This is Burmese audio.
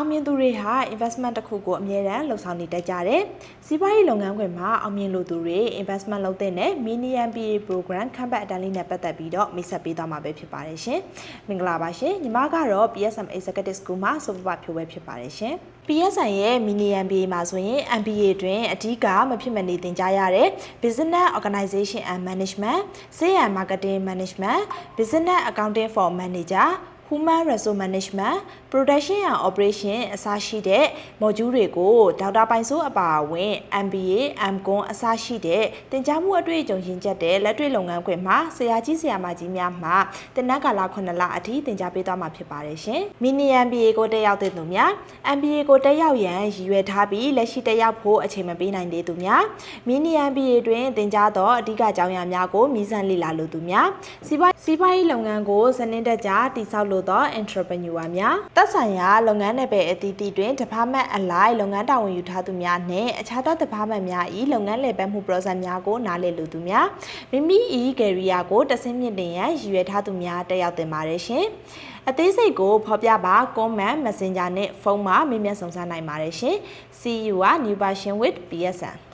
အောင်မြင်သူတွေဟာ investment တစ်ခုကိုအမြဲတမ်းလှုပ်ဆောင်နေတတ်ကြတယ်။စီးပွားရေးလုပ်ငန်းခွင်မှာအောင်မြင်လို့သူတွေ investment လုပ်တဲ့နဲ့ mini MBA program ခန့်ပတ်အတန်းလေးနဲ့ပတ်သက်ပြီးတော့မိတ်ဆက်ပေးသွားမှာပဲဖြစ်ပါတယ်ရှင်။မင်္ဂလာပါရှင်။ညီမကတော့ PSM Executive School မှာစုပပဖြိုးပဲဖြစ်ပါတယ်ရှင်။ PSN ရဲ့ mini MBA မှာဆိုရင် MBA တွင်အဓိကမဖြစ်မနေသင်ကြားရတဲ့ Business Organization and Management, Sales and Marketing Management, Business Accounting for Manager Human Resource Management, Production and Operation အစရှိတဲ့ module တွေကိုဒေါက်တာပိုင်စိုးအပါအဝင် MBA, MCON အစရှိတဲ့သင်ကြားမှုအတွေ့အကြုံရင့်ကျက်တဲ့လက်တွေ့လုပ်ငန်းခွင်မှာဆရာကြီးဆရာမကြီးများမှတင်နက်ကာလ9လအထိသင်ကြားပေးသွားမှာဖြစ်ပါတယ်ရှင်။ Mini MBA ကိုတက်ရောက်တဲ့သူများ MBA ကိုတက်ရောက်ရန်ရည်ရွယ်ထားပြီးလက်ရှိတက်ရောက်ဖို့အချိန်မပေးနိုင်သေးသူများ Mini MBA တွင်သင်ကြားသောအဓိကအကြောင်းအရာများကိုမြည်စမ်းလေ့လာလိုသူများစီးပွားစီးပွားရေးလုပ်ငန်းကိုစနစ်တကျတည်ဆောက်လိုသော entrepreneur များသက်ဆိုင်ရာလုပ်ငန်းနယ်ပယ်အသီးသီးတွင် department အလိုက်လုပ်ငန်းတာဝန်ယူထားသူများနှင့်အခြားသော department များ၏လုပ်ငန်းလည်ပတ်မှု process များကိုနားလည်လိုသူများမိမိ၏ career ကိုတဆင့်မြင့်တင်ရန်ရည်ရွယ်ထားသူများတက်ရောက်တင်ပါတယ်ရှင်အသေးစိတ်ကိုဖော်ပြပါ comment messenger နဲ့ဖုန်းမှာမေးမြန်းဆောင်စမ်းနိုင်ပါတယ်ရှင် See you က new version with PSN